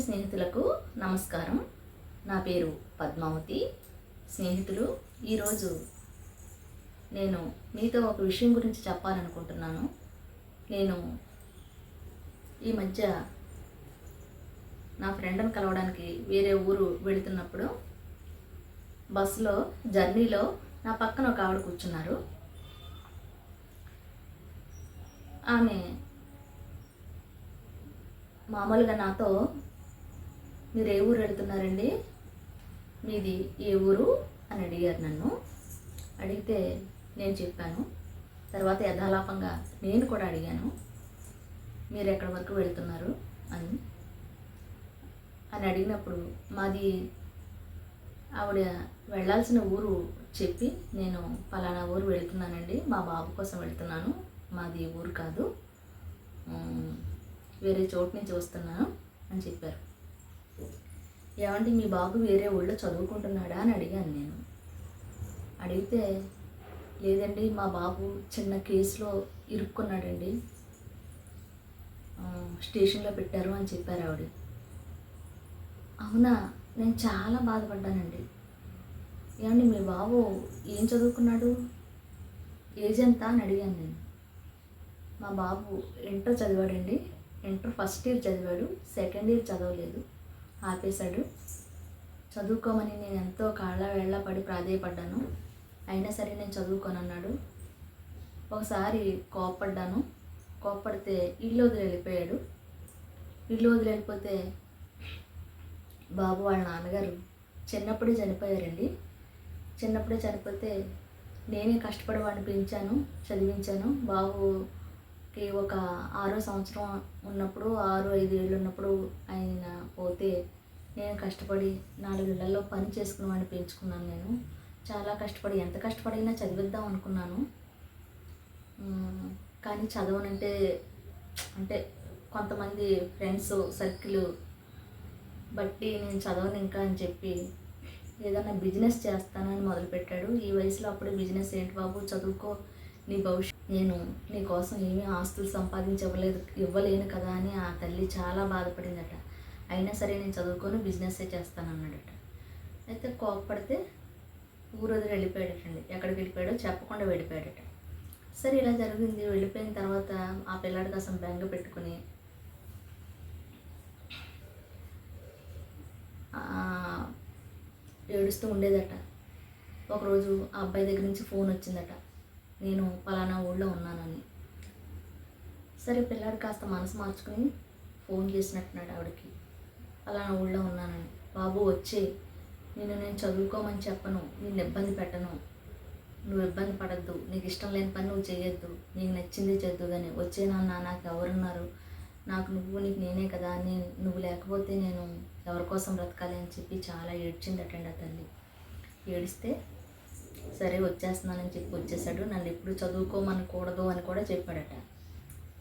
స్నేహితులకు నమస్కారం. నా పేరు పద్మావతి. స్నేహితులు ఈరోజు నేను మీతో ఒక విషయం గురించి చెప్పాలనుకుంటున్నాను. నేను ఈ మధ్య నా ఫ్రెండ్ని కలవడానికి వేరే ఊరు వెళుతున్నప్పుడు బస్సులో జర్నీలో నా పక్కన ఒక ఆవిడ కూర్చున్నారు. ఆమె మామూలుగా నాతో మీరు ఏ ఊరు వెళ్తున్నారండి మీది ఏ ఊరు? అని అడిగారు నన్ను. అడిగితే నేను చెప్పాను. తర్వాత యథాలాపంగా నేను కూడా అడిగాను. మీరు ఎక్కడి వరకు వెళ్తున్నారు? అని. అని అడిగినప్పుడు మాది ఆవిడ వెళ్ళాల్సిన ఊరు చెప్పి నేను ఫలానా ఊరు వెళ్తున్నానండి. మా బాబు కోసం వెళ్తున్నాను. మాది ఊరు కాదు. వేరే చోటు నుంచి వస్తున్నాను అని చెప్పారు. ఏమంటే మీ బాబు వేరే ఊళ్ళో చదువుకుంటున్నాడా అని అడిగాను నేను. అడిగితే లేదండి మా బాబు చిన్న కేసులో ఇరుక్కున్నాడండి. స్టేషన్లో పెట్టారు అని చెప్పారు ఆవిడ. అవునా నేను చాలా బాధపడ్డానండి. ఏమండి మీ బాబు ఏం చదువుకున్నాడు? ఏజ్ ఎంత అని అడిగాను నేను. మా బాబు ఇంటర్ చదివాడండి. ఇంటర్ ఫస్ట్ ఇయర్ చదివాడు సెకండ్ ఇయర్ చదవలేదు. ఆపేశాడు. చదువుకోమని నేను ఎంతో కాళ్ళ వేళ్ళ పడి ప్రాధేయపడ్డాను. అయినా సరే నేను చదువుకోనన్నాడు. ఒకసారి కోప్పడ్డాను. కోప్పడితే ఇల్లు వదిలి వెళ్ళిపోయాడు. ఇల్లు వదిలి వెళ్ళిపోతే బాబు వాళ్ళ నాన్నగారు చిన్నప్పుడే చనిపోయారండి. చిన్నప్పుడే చనిపోతే నేనే కష్టపడి వాడిని పెంచాను చదివించాను. కి ఒక ఆరో సంవత్సరం ఉన్నప్పుడు ఆరు ఐదు ఏళ్ళు ఉన్నప్పుడు ఆయన పోతే నేను కష్టపడి నాలుగు నెలల్లో పని చేసుకుని వాడిని పెంచుకున్నాను నేను. చాలా కష్టపడి ఎంత కష్టపడైనా చదివిద్దాం అనుకున్నాను. కానీ చదవనంటే అంటే కొంతమంది ఫ్రెండ్స్ సర్కిల్ బట్టి నేను చదవను ఇంకా అని చెప్పి ఏదైనా బిజినెస్ చేస్తానని మొదలుపెట్టాడు. ఈ వయసులో అప్పుడే బిజినెస్ ఏంటి బాబు? చదువుకో నీ భవిష్యత్ నేను నీ కోసం ఏమీ ఆస్తులు సంపాదించవలేదు ఇవ్వలేను కదా అని ఆ తల్లి చాలా బాధపడిందట. అయినా సరే నేను చదువుకొని బిజినెస్సే చేస్తానన్నాడట. అయితే కోపపడితే ఊరోజు వెళ్ళిపోయాడటండి. ఎక్కడికి వెళ్ళిపోయాడో చెప్పకుండా వెళ్ళిపోయాడట. సరే ఇలా జరిగింది. వెళ్ళిపోయిన తర్వాత ఆ పిల్లాడికి అసలు బెంగ పెట్టుకుని ఏడుస్తూ ఉండేదట. ఒకరోజు ఆ అబ్బాయి దగ్గర నుంచి ఫోన్ వచ్చిందట. నేను పలానా ఊళ్ళో ఉన్నానని. సరే పిల్లాడు కాస్త మనసు మార్చుకుని ఫోన్ చేసినట్టున్నాడు ఆవిడకి. పలానా ఊళ్ళో ఉన్నానని. బాబు వచ్చే. నేను నేను చదువుకోమని చెప్పను. నిన్ను ఇబ్బంది పెట్టను. నువ్వు ఇబ్బంది పడద్దు. నీకు ఇష్టం లేని పని నువ్వు చేయొద్దు. నీకు నచ్చింది చేద్దు కానీ వచ్చే నాన్న నాకు ఎవరున్నారు? నాకు నువ్వు నీకు నేనే కదా. నేను నువ్వు లేకపోతే నేను ఎవరి కోసం బ్రతకాలి అని చెప్పి చాలా ఏడ్చిందటండి ఆ తల్లి. ఏడిస్తే సరే వచ్చేస్తున్నానని చెప్పి వచ్చేసాడు. నన్ను ఎప్పుడు చదువుకోమనకూడదు అని కూడా చెప్పాడట.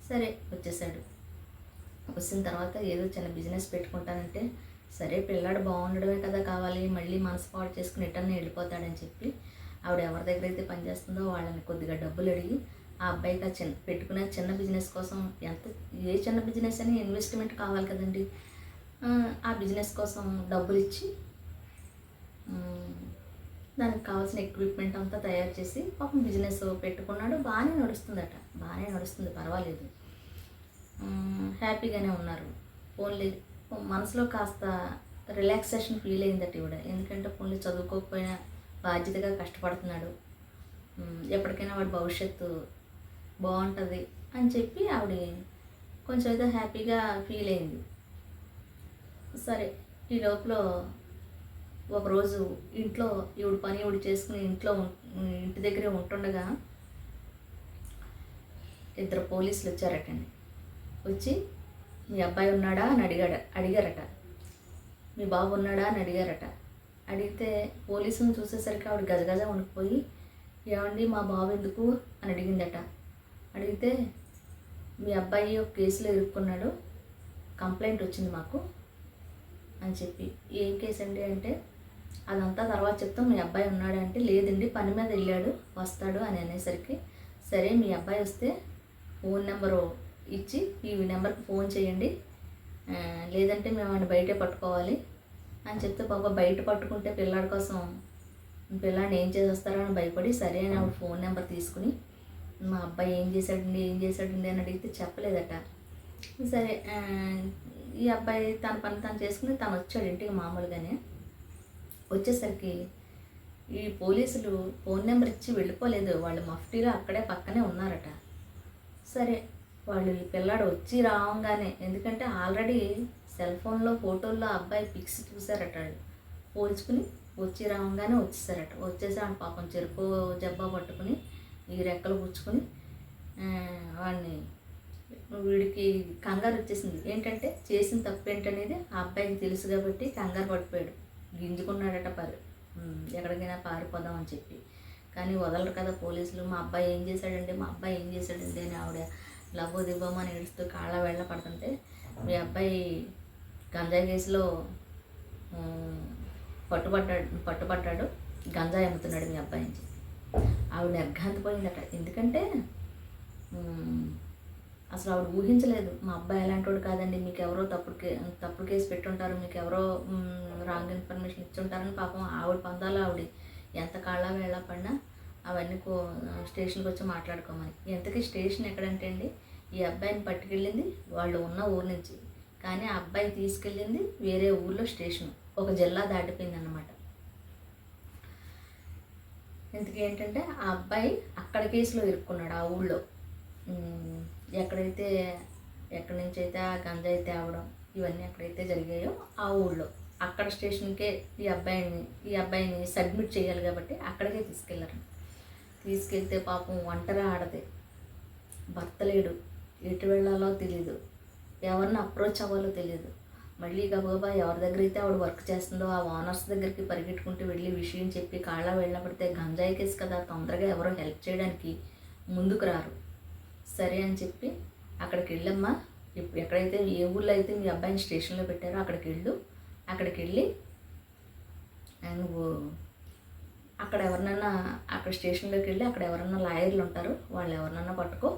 సరే వచ్చేసాడు. వచ్చిన తర్వాత ఏదో చిన్న బిజినెస్ పెట్టుకుంటానంటే సరే పిల్లాడు బాగుండడమే కదా కావాలి మళ్ళీ మనసు పాడు చేసుకుని ఎటన్నా వెళ్ళిపోతాడని చెప్పి ఆవిడ ఎవరి దగ్గర అయితే పనిచేస్తుందో వాళ్ళని కొద్దిగా డబ్బులు అడిగి ఆ అబ్బాయికి ఆ చిన్న పెట్టుకునే చిన్న బిజినెస్ కోసం ఎంత ఏ చిన్న బిజినెస్ అని ఇన్వెస్ట్మెంట్ కావాలి కదండి. ఆ, బిజినెస్ కోసం డబ్బులు ఇచ్చి దానికి కావాల్సిన ఎక్విప్మెంట్ అంతా తయారు చేసి పాపం బిజినెస్ పెట్టుకున్నాడు. బాగానే నడుస్తుందట. బాగానే నడుస్తుంది. పర్వాలేదు. హ్యాపీగానే ఉన్నారు. ఓన్లీ మనసులో కాస్త రిలాక్సేషన్ ఫీల్ అయిందట ఇవిడ ఎందుకంటే ఓన్లీ చదువుకోకపోయినా బాధ్యతగా కష్టపడుతున్నాడు. ఎప్పటికైనా వాడి భవిష్యత్తు బాగుంటుంది అని చెప్పి ఆవిడ కొంచెం ఏదో హ్యాపీగా ఫీల్ అయింది. సరే ఈ లోపల ఒకరోజు ఇంట్లో ఈవిడ పని ఈవిడ చేసుకుని ఇంట్లో ఇంటి దగ్గరే ఉంటుండగా ఇద్దరు పోలీసులు వచ్చారటండి. వచ్చి మీ అబ్బాయి ఉన్నాడా? అని అడిగాడ అడిగారట. మీ బాబు ఉన్నాడా? అని అడిగారట. అడిగితే పోలీసులను చూసేసరికి ఆవిడ గజగజ వణికిపోయి ఏమండి మా బాబు ఎందుకు? అని అడిగిందట. అడిగితే మీ అబ్బాయి ఒక కేసులో ఇరుక్కున్నాడు. కంప్లైంట్ వచ్చింది మాకు. అని చెప్పి. ఏం కేసు అండి అంటే అదంతా తర్వాత చెప్తాం. మీ అబ్బాయి ఉన్నాడంటే లేదండి పని మీద వెళ్ళాడు వస్తాడు అని అనేసరికి సరే మీ అబ్బాయి వస్తే ఫోన్ నెంబరు ఇచ్చి ఈ నెంబర్కి ఫోన్ చేయండి. లేదంటే మేము ఆయన బయటే పట్టుకోవాలి అని చెప్తే పాప బయట పట్టుకుంటే పిల్లాడి కోసం పిల్లాడిని ఏం చేసేస్తారో అని భయపడి సరే అని ఆవిడ ఫోన్ నెంబర్ తీసుకుని మా అబ్బాయి ఏం చేశాడండి ఏం చేశాడండి అని అడిగితే చెప్పలేదట. సరే ఈ అబ్బాయి తన పని తను చేసుకుని తను వచ్చాడు ఇంటికి మామూలుగానే. వచ్చేసరికి ఈ పోలీసులు ఫోన్ నెంబర్ ఇచ్చి వెళ్ళిపోలేదు. వాళ్ళు మఫ్టీలో అక్కడే పక్కనే ఉన్నారట. సరే వాళ్ళు ఈ పిల్లాడు వచ్చి రావంగానే ఎందుకంటే ఆల్రెడీ సెల్ ఫోన్లో ఫోటోల్లో అబ్బాయి పిక్స్ చూసారట వాళ్ళు. పోల్చుకుని వచ్చి రావంగానే వచ్చేసారట. వచ్చేసి పాపం చెరుకు జబ్బా పట్టుకుని ఈ రెక్కలు పుచ్చుకొని వాడిని వీడికి కంగారు వచ్చేసింది. ఏంటంటే చేసిన తప్పు ఏంటనేది ఆ అబ్బాయికి తెలుసు కాబట్టి కంగారు పడిపోయాడు. గింజుకున్నాడట పరి. ఎక్కడికైనా పారిపోదాం అని చెప్పి. కానీ వదలరు కదా పోలీసులు. మా అబ్బాయి ఏం చేశాడండి మా అబ్బాయి ఏం చేశాడండి అని ఆవిడ లవ్ దివ్వమని ఏడుస్తూ కాళ్ళ వెళ్ళ పడుతుంటే మీ అబ్బాయి గంజాయి కేసులో పట్టుబడ్డాడు పట్టుబడ్డాడు గంజాయి అమ్ముతున్నాడు మీ అబ్బాయి అని చెప్పి. ఆవిడ నిర్ఘాంతపోయిందట. ఎందుకంటే అసలు ఆవిడ ఊహించలేదు. మా అబ్బాయి ఎలాంటి కాదండి. మీకు ఎవరో తప్పుడు కే తప్పుడు కేసు పెట్టుంటారు. మీకు ఎవరో రాంగ్ ఇన్ఫర్మేషన్ ఇచ్చుంటారని పాపం ఆవిడ పొందాలి ఆవిడ. ఎంత కాళ్ళ వేళ పడినా అవన్నీ కో స్టేషన్కి వచ్చి మాట్లాడుకోమని. ఎంతకీ స్టేషన్ ఎక్కడంటే అండి ఈ అబ్బాయిని పట్టుకెళ్ళింది వాళ్ళు ఉన్న ఊరు నుంచి. కానీ ఆ అబ్బాయి తీసుకెళ్ళింది వేరే ఊర్లో స్టేషన్. ఒక జిల్లా దాటిపోయింది అన్నమాట ఇంతకేంటంటే ఆ అబ్బాయి అక్కడ కేసులో ఇరుక్కున్నాడు ఆ ఊళ్ళో. ఎక్కడైతే ఎక్కడి నుంచి అయితే ఆ గంజాయి తేవడం ఇవన్నీ ఎక్కడైతే జరిగాయో ఆ ఊళ్ళో. అక్కడ స్టేషన్కే ఈ అబ్బాయిని ఈ అబ్బాయిని సబ్మిట్ చేయాలి కాబట్టి అక్కడికే తీసుకెళ్ళారు. తీసుకెళ్తే పాపం ఒంటరి ఆడదే. భర్త లేడు. ఎటు వెళ్ళాలో తెలియదు ఎవరిని అప్రోచ్ అవ్వాలో తెలియదు మళ్ళీ గబగబా ఎవరి దగ్గర అయితే ఆవిడ వర్క్ చేస్తుందో ఆ ఓనర్స్ దగ్గరికి పరిగెట్టుకుంటూ వెళ్ళి విషయం చెప్పి కాళ్ళ వెళ్ళబడితే గంజాయి కేసు కదా తొందరగా ఎవరో హెల్ప్ చేయడానికి ముందుకు రారు. సరే అని చెప్పి అక్కడికి వెళ్ళమ్మా ఇప్పుడు ఎక్కడైతే ఏ ఊళ్ళో అయితే మీ అబ్బాయిని స్టేషన్లో పెట్టారో అక్కడికి వెళ్ళు అక్కడికి వెళ్ళి నువ్వు అక్కడ ఎవరినన్నా అక్కడ స్టేషన్లోకి వెళ్ళి అక్కడ ఎవరన్నా లాయర్లు ఉంటారు వాళ్ళు ఎవరినన్నా పట్టుకో.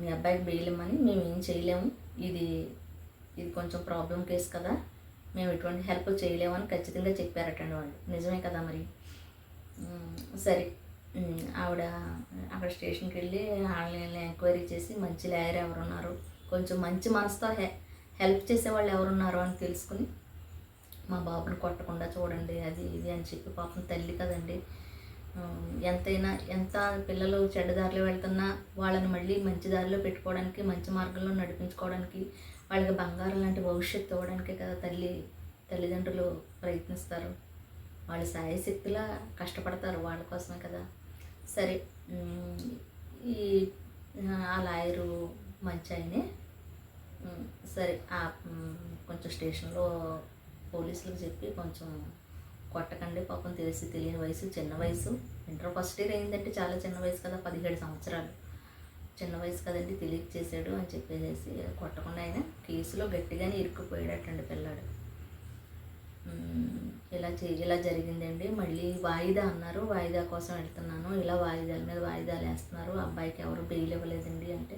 మీ అబ్బాయికి బెయిల్ ఇమ్మని మేము ఏం చేయలేము. ఇది ఇది కొంచెం ప్రాబ్లం కేసు కదా. మేము ఎటువంటి హెల్ప్ చేయలేమని ఖచ్చితంగా చెప్పారటండి వాళ్ళు. నిజమే కదా మరి? సరే. ఆవిడ అక్కడ స్టేషన్కి వెళ్ళి ఆన్లైన్లో ఎంక్వైరీ చేసి మంచి లాయర్ ఎవరున్నారు? కొంచెం మంచి మనసుతో హె హెల్ప్ చేసే వాళ్ళు ఎవరున్నారు అని తెలుసుకుని మా బాబుని కొట్టకుండా చూడండి అది ఇది అని చెప్పి పాపం తల్లి కదండి. ఎంతైనా ఎంత పిల్లలు చెడ్డదారిలో వెళ్తున్నా వాళ్ళని మళ్ళీ మంచి దారిలో పెట్టుకోవడానికి మంచి మార్గంలో నడిపించుకోవడానికి వాళ్ళకి బంగారం లాంటి భవిష్యత్తు ఇవ్వడానికే కదా తల్లి తల్లిదండ్రులు ప్రయత్నిస్తారు. వాళ్ళు సాయశక్తిలా కష్టపడతారు వాళ్ళ కోసమే కదా. సరే ఈ ఆ లాయరు మంచి ఆయనే. సరే ఆ కొంచెం స్టేషన్లో పోలీసులకు చెప్పి కొంచెం కొట్టకండి పాపం తెలిసి తెలియని వయసు చిన్న వయసు. ఇంటర్ ఫస్ట్ ఇయర్ అయిందంటే చాలా చిన్న వయసు కదా పదిహేడు సంవత్సరాలు. చిన్న వయసు కదండి తెలియక చేశాడు అని చెప్పేసి కొట్టకుండా ఆయన కేసులో గట్టిగానే ఇరుక్కుపోయాడటండి పిల్లాడు. ఇలా చే ఇలా జరిగిందండి. మళ్ళీ వాయిదా అన్నారు. వాయిదా కోసం వెళ్తున్నాను. ఇలా వాయిదాల మీద వాయిదాలు వేస్తున్నారు. అబ్బాయికి ఎవరు బెయిల్ ఇవ్వలేదండి అంటే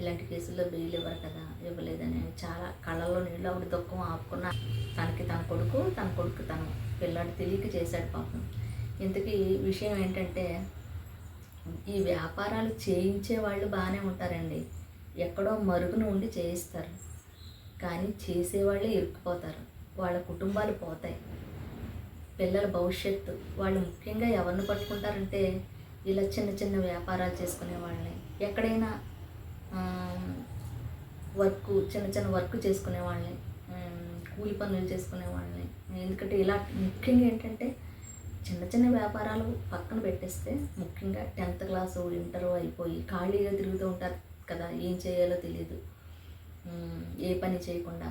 ఇలాంటి కేసుల్లో బెయిల్ ఇవ్వరు కదా ఇవ్వలేదని. చాలా కళ్ళల్లో నీళ్ళు ఆవిడ దుఃఖం ఆపుకున్న తనకి తన కొడుకు తన కొడుకు తను పిల్లాడు తెలియక చేశాడు పాపం. ఇంతకీ విషయం ఏంటంటే ఈ వ్యాపారాలు చేయించే వాళ్ళు బాగానే ఉంటారండి. ఎక్కడో మరుగున ఉండి చేయిస్తారు. కానీ చేసేవాళ్ళే ఇరుక్కుపోతారు. వాళ్ళ కుటుంబాలు పోతాయి. పిల్లల భవిష్యత్తు వాళ్ళు ముఖ్యంగా ఎవరిని పట్టుకుంటారంటే ఇలా చిన్న చిన్న వ్యాపారాలు చేసుకునే వాళ్ళని. ఎక్కడైనా వర్క్ చిన్న చిన్న వర్క్ చేసుకునే వాళ్ళని కూలి పనులు చేసుకునే వాళ్ళని. ఎందుకంటే ఇలా ముఖ్యంగా ఏంటంటే చిన్న చిన్న వ్యాపారాలు పక్కన పెట్టేస్తే ముఖ్యంగా టెన్త్ క్లాసు ఇంటర్ అయిపోయి ఖాళీగా తిరుగుతూ ఉంటారు కదా ఏం చేయాలో తెలియదు ఏ పని చేయకుండా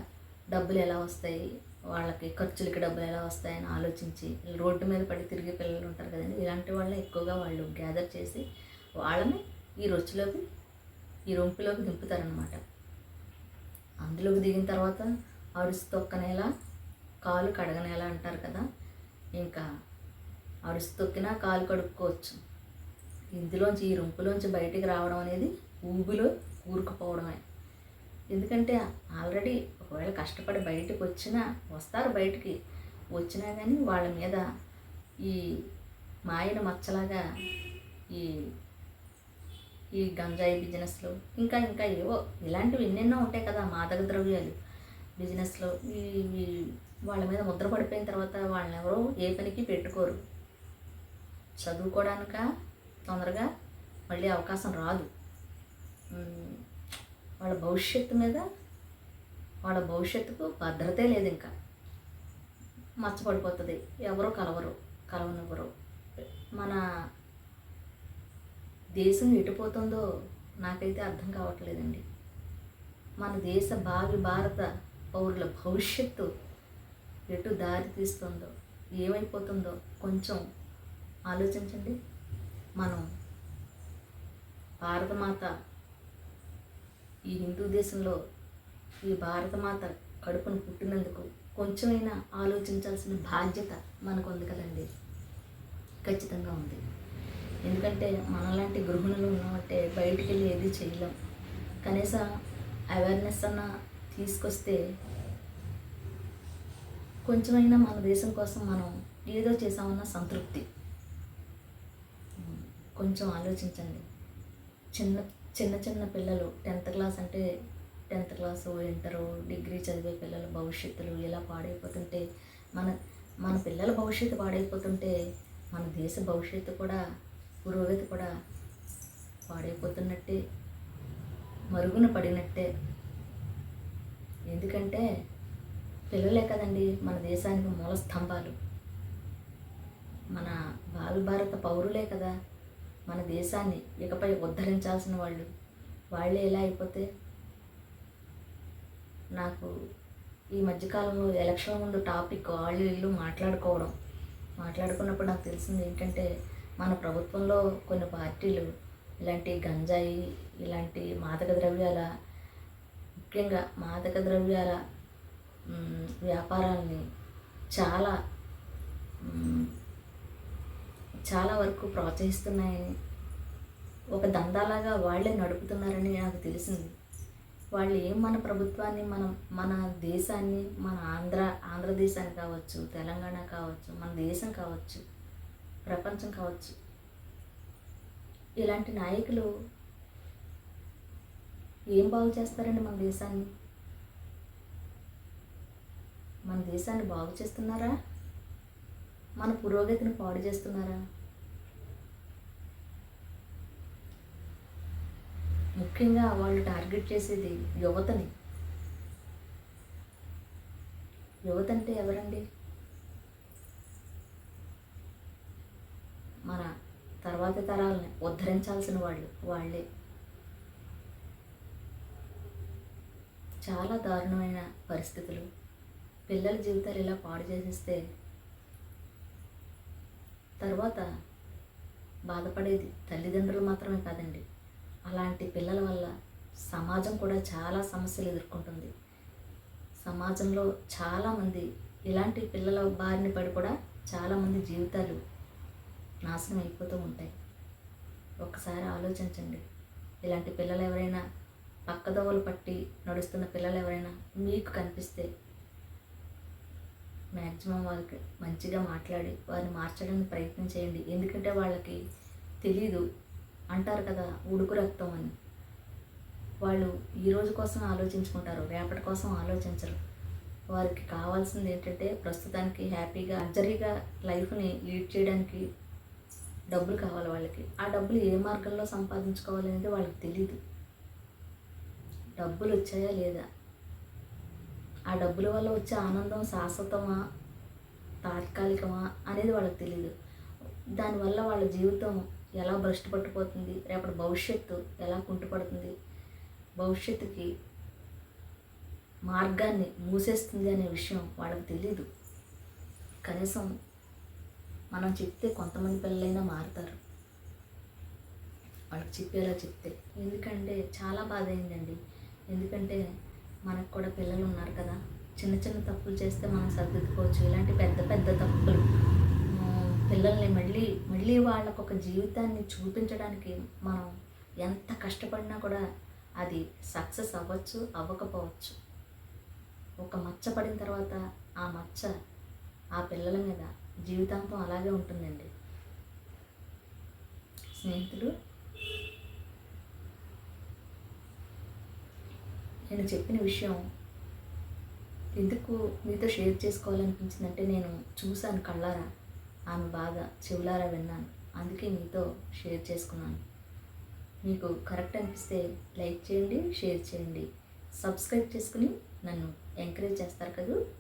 డబ్బులు ఎలా వస్తాయి వాళ్ళకి ఖర్చులకి డబ్బులు ఎలా వస్తాయని ఆలోచించి రోడ్డు మీద పడి తిరిగే పిల్లలు ఉంటారు కదండి. ఇలాంటి వాళ్ళని ఎక్కువగా వాళ్ళు గ్యాదర్ చేసి వాళ్ళని ఈ రొచ్చులోకి ఈ రొంపులోకి దింపుతారనమాట అందులోకి దిగిన తర్వాత అరుసు తొక్కనేలా కాలు కడగనేలా అంటారు కదా. ఇంకా అరుసు తొక్కినా కాలు కడుక్కోవచ్చు. ఇందులోంచి ఈ రొంపులోంచి బయటికి రావడం అనేది ఊబిలో ఊరుకుపోవడమే. ఎందుకంటే ఆల్రెడీ ఒకవేళ కష్టపడి బయటకు వచ్చినా వస్తారు బయటికి వచ్చినా కానీ వాళ్ళ మీద ఈ మాయన మచ్చలాగా ఈ ఈ గంజాయి బిజినెస్లు ఇంకా ఇంకా ఏవో ఇలాంటివి ఎన్నెన్నో ఉంటాయి కదా మాదక ద్రవ్యాలు. బిజినెస్లో ఈ వాళ్ళ మీద ముద్ర పడిపోయిన తర్వాత వాళ్ళని ఎవరో ఏ పనికి పెట్టుకోరు. చదువుకోవడానిక తొందరగా మళ్ళీ అవకాశం రాదు. వాళ్ళ భవిష్యత్తు మీద వాళ్ళ భవిష్యత్తుకు భద్రతే లేదు ఇంకా. మచ్చపడిపోతుంది. ఎవరో కలవరు కలవనివ్వరు. మన దేశం ఎటుపోతుందో నాకైతే అర్థం కావట్లేదండి. మన దేశ భావి భారత పౌరుల భవిష్యత్తు ఎటు దారి తీస్తుందో ఏమైపోతుందో కొంచెం ఆలోచించండి. మనం భారతమాత ఈ హిందూ దేశంలో ఈ భారతమాత కడుపును పుట్టినందుకు కొంచెమైనా ఆలోచించాల్సిన బాధ్యత మనకు ఉంది కదండి. ఖచ్చితంగా ఉంది. ఎందుకంటే మనలాంటి గృహిణులు ఉన్నామంటే బయటికి వెళ్ళి ఏది చేయలేం. కనీసం అవేర్నెస్ అన్న తీసుకొస్తే కొంచెమైనా మన దేశం కోసం మనం ఏదో చేసామన్న సంతృప్తి. కొంచెం ఆలోచించండి. చిన్న చిన్న చిన్న పిల్లలు టెన్త్ క్లాస్ అంటే టెన్త్ క్లాస్ ఇంటరు డిగ్రీ చదివే పిల్లల భవిష్యత్తులు ఇలా పాడైపోతుంటే మన మన పిల్లల భవిష్యత్తు పాడైపోతుంటే మన దేశ భవిష్యత్తు కూడా పురోగతి కూడా పాడైపోతున్నట్టే మరుగున పడినట్టే. ఎందుకంటే పిల్లలే కదండి మన దేశానికి మూల స్తంభాలు. మన బాలభారత భారత పౌరులే కదా మన దేశాన్ని ఇకపై ఉద్ధరించాల్సిన వాళ్ళు. వాళ్ళే ఎలా అయిపోతే నాకు ఈ మధ్యకాలంలో ఎలక్షన్ ముందు టాపిక్ వాళ్ళు ఇల్లు మాట్లాడుకోవడం మాట్లాడుకున్నప్పుడు నాకు తెలిసింది ఏంటంటే మన ప్రభుత్వంలో కొన్ని పార్టీలు ఇలాంటి గంజాయి ఇలాంటి మాదక ద్రవ్యాల ముఖ్యంగా మాదక ద్రవ్యాల వ్యాపారాన్ని వ్యాపారాల్ని చాలా చాలా వరకు ప్రోత్సహిస్తున్నాయని ఒక దందాలాగా వాళ్ళే నడుపుతున్నారని నాకు తెలిసింది. వాళ్ళు ఏం మన ప్రభుత్వాన్ని మన మన దేశాన్ని మన ఆంధ్ర ఆంధ్రదేశాన్ని కావచ్చు తెలంగాణ కావచ్చు మన దేశం కావచ్చు ప్రపంచం కావచ్చు ఇలాంటి నాయకులు ఏం బాగు చేస్తారండి మన దేశాన్ని? మన దేశాన్ని బాగు చేస్తున్నారా? మన పురోగతిని పాడు చేస్తున్నారా? ముఖ్యంగా వాళ్ళు టార్గెట్ చేసేది యువతని. యువత అంటే ఎవరండి? మన తర్వాతి తరాలని ఉద్ధరించాల్సిన వాళ్ళు వాళ్ళే. చాలా దారుణమైన పరిస్థితులు. పిల్లల జీవితాలు ఇలా పాడు చేసేస్తే తర్వాత బాధపడేది తల్లిదండ్రులు మాత్రమే కాదండి. అలాంటి పిల్లల వల్ల సమాజం కూడా చాలా సమస్యలు ఎదుర్కొంటుంది. సమాజంలో చాలామంది ఇలాంటి పిల్లల బారిన పడి కూడా చాలామంది జీవితాలు నాశనం అయిపోతూ ఉంటాయి. ఒకసారి ఆలోచించండి. ఇలాంటి పిల్లలు ఎవరైనా పక్కదోవలు పట్టి నడుస్తున్న పిల్లలు ఎవరైనా మీకు కనిపిస్తే మ్యాక్సిమం వాళ్ళకి మంచిగా మాట్లాడి వారిని మార్చడానికి ప్రయత్నం చేయండి. ఎందుకంటే వాళ్ళకి తెలీదు అంటారు కదా ఉడుకు రక్తం అని. వాళ్ళు ఈ రోజు కోసం ఆలోచించుకుంటారు రేపటి కోసం ఆలోచించరు. వారికి కావాల్సింది ఏంటంటే ప్రస్తుతానికి హ్యాపీగా లగ్జరీగా లైఫ్ని లీడ్ చేయడానికి డబ్బులు కావాలి వాళ్ళకి. ఆ డబ్బులు ఏ మార్గంలో సంపాదించుకోవాలి అనేది వాళ్ళకి తెలియదు డబ్బులు వచ్చాయా లేదా? ఆ డబ్బుల వల్ల వచ్చే ఆనందం శాశ్వతమా తాత్కాలికమా అనేది వాళ్ళకి తెలియదు దానివల్ల వాళ్ళ జీవితం ఎలా భ్రష్టు పట్టిపోతుంది రేపటి భవిష్యత్తు ఎలా కుంటుపడుతుంది భవిష్యత్తుకి మార్గాన్ని మూసేస్తుంది అనే విషయం వాళ్ళకి తెలియదు కనీసం మనం చెప్తే కొంతమంది పిల్లలైనా మారుతారు. వాళ్ళకి చెప్పేలా చెప్తే. ఎందుకంటే చాలా బాధ అయిందండి. ఎందుకంటే మనకు కూడా పిల్లలు ఉన్నారు కదా. చిన్న చిన్న తప్పులు చేస్తే మనం సర్దుకోవచ్చు. ఇలాంటి పెద్ద పెద్ద తప్పులు పిల్లల్ని మళ్ళీ మళ్ళీ వాళ్ళకు ఒక జీవితాన్ని చూపించడానికి మనం ఎంత కష్టపడినా కూడా అది సక్సెస్ అవ్వచ్చు అవ్వకపోవచ్చు. ఒక మచ్చ పడిన తర్వాత ఆ మచ్చ ఆ పిల్లల మీద జీవితాంతం అలాగే ఉంటుందండి. స్నేహితులు నేను చెప్పిన విషయం ఎందుకు మీతో షేర్ చేసుకోవాలనిపించిందంటే నేను చూశాను కళ్ళారా? ఆమె బాధ చెవులారా విన్నాను. అందుకే మీతో షేర్ చేసుకున్నాను. మీకు కరెక్ట్ అనిపిస్తే లైక్ చేయండి షేర్ చేయండి. సబ్స్క్రైబ్ చేసుకుని నన్ను ఎంకరేజ్ చేస్తారు కదా?